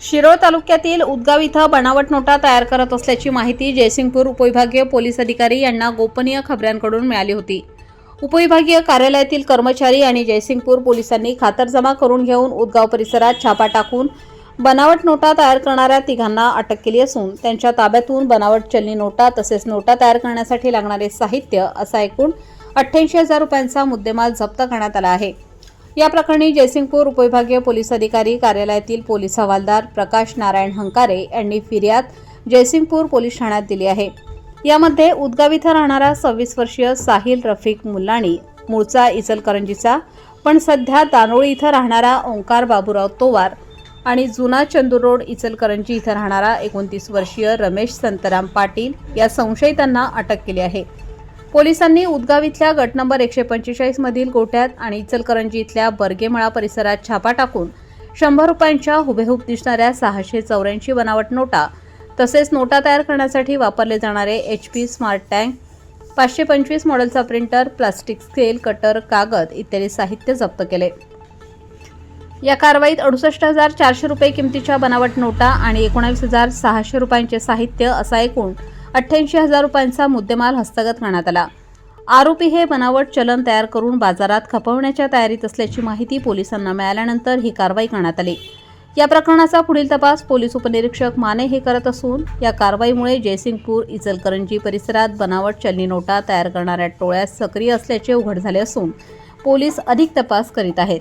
शिरोळ तालुक्यातील उदगाव इथं बनावट नोटा तयार करत असल्याची माहिती जयसिंगपूर उपविभागीय पोलीस अधिकारी यांना गोपनीय खबऱ्यांकडून मिळाली होती. उपविभागीय कार्यालयातील कर्मचारी आणि जयसिंगपूर पोलिसांनी खातरजमा करून घेऊन उदगाव परिसरात छापा टाकून बनावट नोटा तयार करणाऱ्या तिघांना अटक केली असून त्यांच्या ताब्यातून बनावट चलनी नोटा तसेच नोटा तयार करण्यासाठी लागणारे साहित्य असा एकूण अठ्ठ्याऐंशी हजार रुपयांचा मुद्देमाल जप्त करण्यात आला आहे. या प्रकरणी जयसिंगपूर उपविभागीय पोलीस अधिकारी कार्यालयातील पोलीस हवालदार प्रकाश नारायण हंकारे यांनी फिर्याद जयसिंगपूर पोलीस ठाण्यात दिली आहे. यामध्ये उदगाव इथं राहणारा सव्वीस वर्षीय साहिल रफिक मुल्लाणी मूळचा इचलकरंजीचा पण सध्या दानोळी इथं राहणारा ओंकार बाबूराव तोवार आणि जुना चंदूर रोड इचलकरंजी इथं राहणारा एकोणतीस वर्षीय रमेश संतराम पाटील या संशयितांना अटक केली आहे. पोलिसांनी उदगाव इथल्या गट नंबर एकशे पंचेचाळीस मधील गोट्यात आणि इचलकरंजी इथल्या बर्गेमळा परिसरात छापा टाकून शंभर रुपयांच्या हुबेहूब दिसणाऱ्या सहाशे चौऱ्याऐंशी बनावट नोटा तसेच नोटा तयार करण्यासाठी वापरले जाणारे एच पी स्मार्ट टँक पाचशे पंचवीस मॉडेलचा प्रिंटर प्लास्टिक स्केल कटर कागद इत्यादी साहित्य जप्त केले. या कारवाईत अडुसष्ट हजार चारशे रुपये किमतीच्या बनावट नोटा आणि एकोणावीस हजार सहाशे रुपयांचे साहित्य असा एकूण अठ्ठ्याऐंशी हजार रुपयांचा मुद्देमाल हस्तगत करण्यात आला. आरोपी हे बनावट चलन तयार करून बाजारात खपवण्याच्या तयारीत असल्याची माहिती पोलिसांना मिळाल्यानंतर ही कारवाई करण्यात आली. या प्रकरणाचा पुढील तपास पोलीस उपनिरीक्षक माने हे करत असून या कारवाईमुळे जयसिंगपूर इचलकरंजी परिसरात बनावट चलनी नोटा तयार करणाऱ्या टोळ्यात सक्रिय असल्याचे उघड झाले असून पोलीस अधिक तपास करीत आहेत.